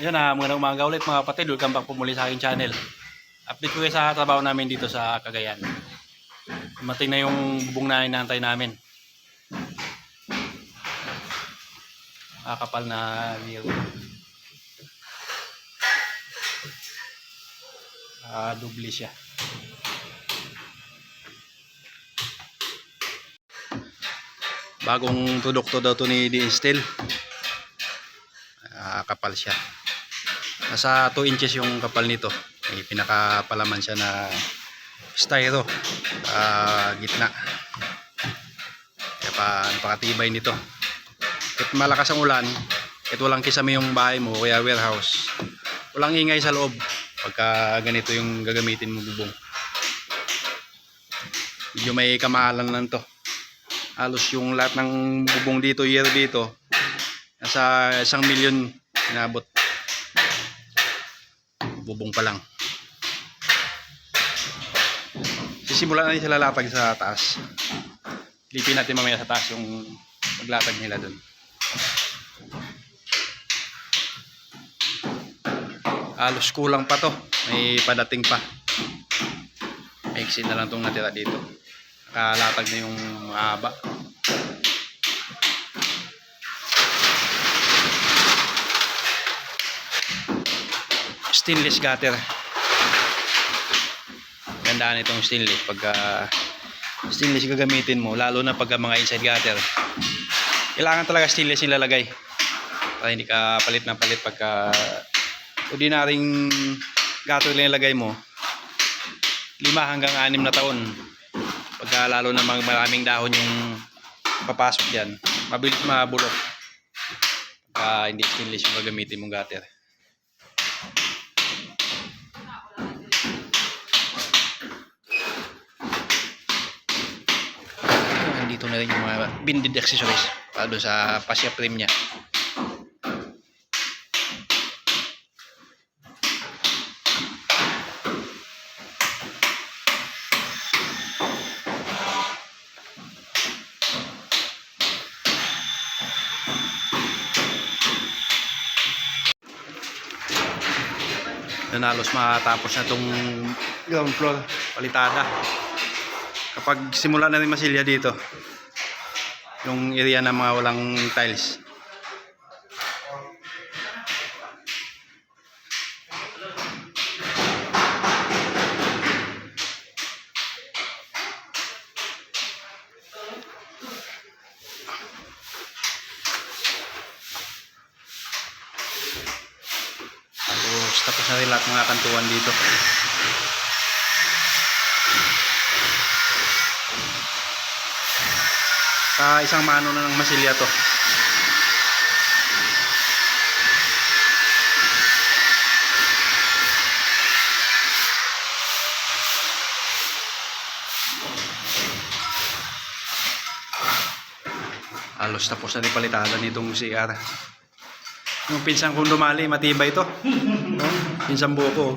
Ayun na, magandang umaga ulit mga kapatid. Welcome back po muli sa aking channel. Update ko sa trabaho namin dito sa Cagayan. Dumating na yung bubong na inaantay namin. Kakapal na wheel. Ah, dubli siya. Bagong produkto daw to ni D-Steel. Ah, kapal siya. Nasa 2 inches yung kapal nito. May pinakapalaman siya na styro. Ah, gitna. Kaya pa, napakatibay nito. Kahit malakas ang ulan, kahit walang kisame yung bahay mo, kaya warehouse, walang ingay sa loob pagka ganito yung gagamitin mo bubong. Medyo may kamahalan lang to. Halos yung lahat ng bubong dito, year dito, nasa isang milyon inabot. Bubong pa lang. Sisimulan na sila latag sa taas. Lipin natin mamaya sa taas yung maglatag nila dun. Halos kulang pa to. May padating pa. Maiksi na lang itong natira dito. Nakalatag na yung mahaba. Stainless gutter. Gandaan itong stainless pagka stainless gagamitin mo lalo na pagka mga inside gutter. Kailangan talaga stainless yung lalagay. Para hindi ka palit na palit pagka ordinaryong gutter lang ilagay mo. Lima hanggang anim na taon. Pagka lalo na maraming dahon yung papasok diyan, mabilis mabulok. Pagka hindi stainless yung gagamitin mong gutter. Nandito na rin yung mga binded accessories para doon sa fascia frame niya. Nanalos matapos na itong ground floor palitada. Kapag simula na rin masilya dito, yung area na mga walang tiles. Tapos tapos na rin lahat mga kantuan dito. Sa isang mano na ng masilya to. Halos tapos na rin palitada nitong CR. Yung pinsang kong dumali, matibay to. No? Pinsang buko.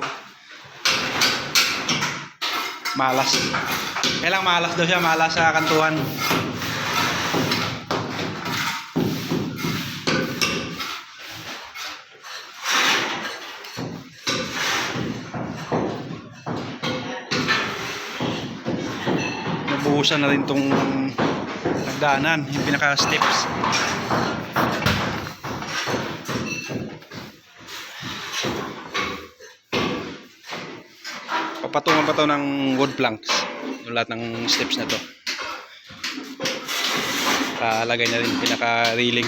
Malas. Kailang malas daw siya, malas sa kantuhan. Nabuhusan na rin tong nagdaanan, yung pinaka steps. papatungan pa to ng wood planks yung lahat ng steps na to kalagay na rin pinaka railing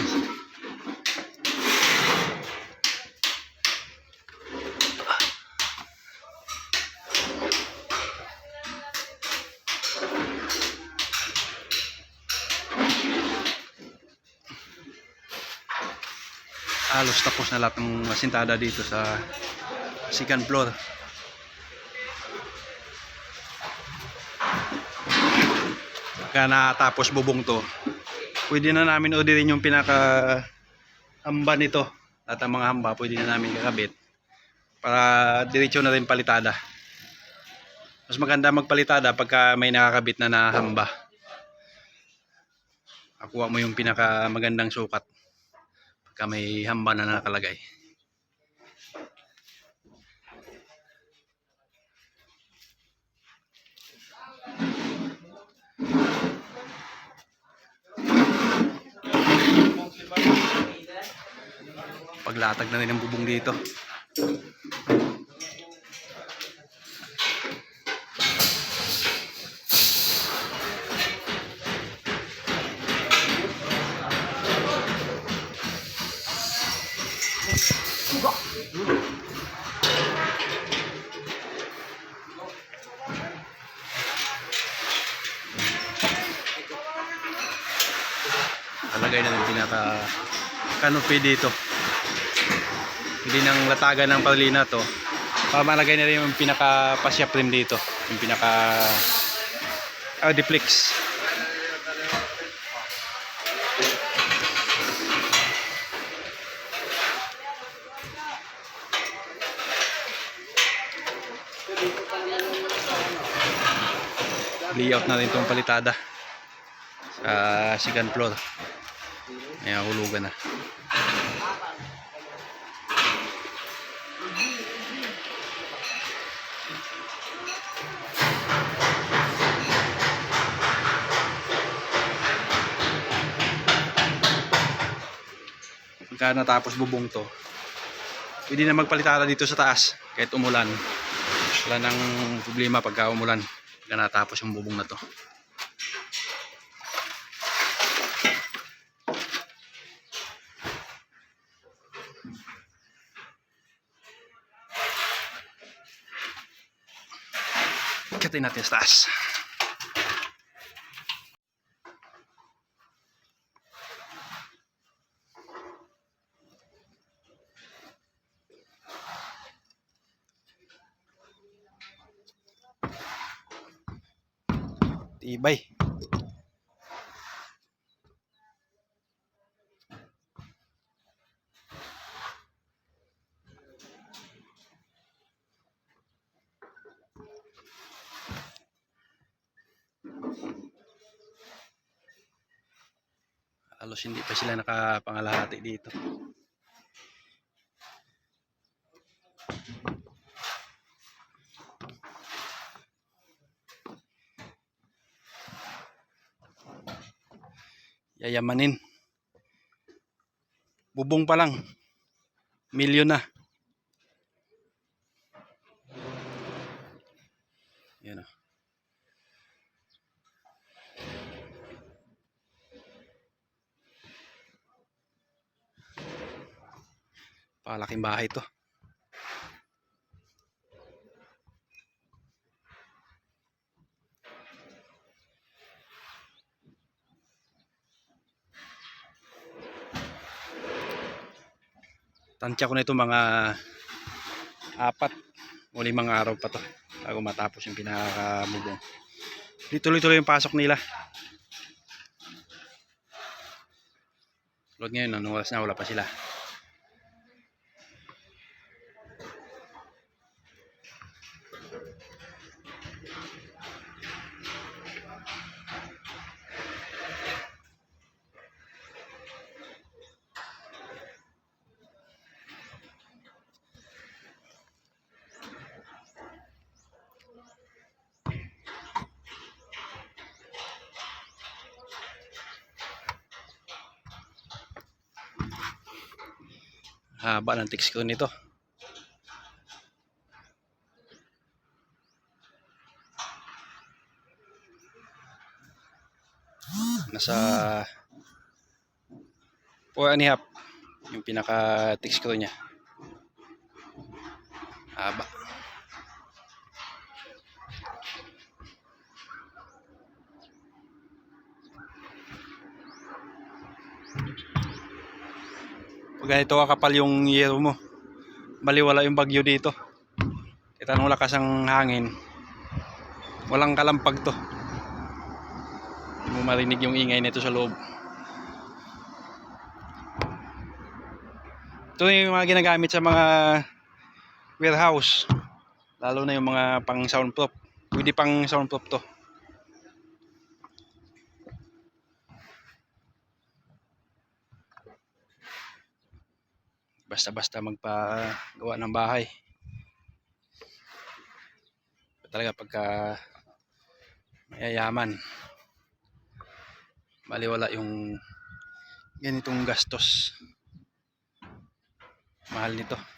halos tapos na lahat ng masintada dito sa second floor. Pagka natapos bubong to. Pwede na namin orderin yung pinaka hamba nito. At ang mga hamba pwede na namin kakabit. Para diretso na rin palitada. Mas maganda magpalitada pagka may nakakabit na na hamba. Akuha mo yung pinaka magandang sukat ka may hamba na nakalagay. Paglatag na rin ang bubong dito. Talagay na ng pinaka canopy dito. Hindi nang latagan ng palina to. Pamalagay na rin yung pinaka pasyap rim dito. Yung pinaka ah, duplex. Layout na rin itong palitada sa second floor. Ayan, hulugan na. Pagka natapos bubong to, pwede na magpalitada dito sa taas kahit umulan. Wala nang problema pagka umulan. Pagka natapos yung bubong na to. Katin natin sa taas. Tibay. Halos hindi pa sila nakapangalahati dito. Yayamanin. Bubong pa lang. Milyon na. Yan o. Palaking bahay to. Tansya ko na ito mga apat o limang araw pa to bago matapos yung pinakamubong. Di tuloy-tuloy yung pasok nila. Tulad ngayon, anong oras na wala pa sila. Haba ng text ko nito. Nasa 4 and a half yung pinaka text ko niya. Haba. Ganito kakapal yung yero mo, baliwala yung bagyo dito. Kita nung lakas ang hangin. Walang kalampag to. Hindi mo marinig yung ingay nito sa loob. Ito yung mga ginagamit sa mga warehouse. Lalo na yung mga pang soundproof. Pwede pang soundproof to. Basta-basta magpagawa ng bahay. Talaga pagka mayayaman, baliwala yung ganitong gastos. Mahal nito.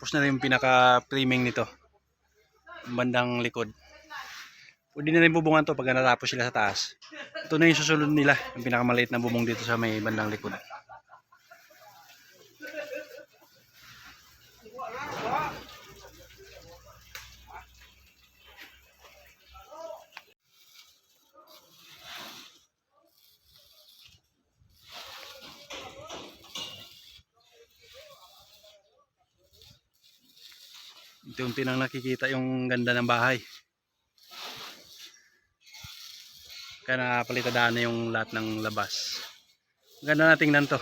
Tapos na rin yung pinaka-framing nito. Bandang likod. Pwede na rin bubungan to pag natapos sila sa taas. Ito na yung susunod nila. Yung pinakamaliit na bubong dito sa may bandang likod. Unti-unti nang nakikita yung ganda ng bahay. Kaya napalitadaan na yung lahat ng labas. Ganda na tingnan to.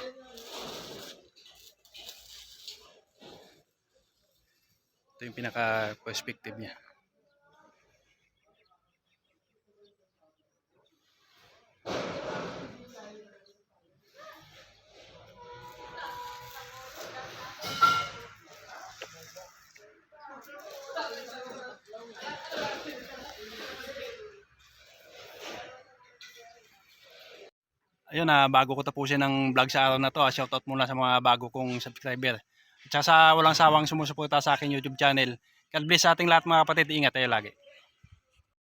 Ito yung pinaka-perspective niya. Ayun na, bago ko tapusin ang vlog sa araw na to, ah, shoutout muna sa mga bago kong subscriber. At sa walang sawang sumusuporta sa aking YouTube channel. God bless sa ating lahat mga kapatid. Ingat tayo lagi.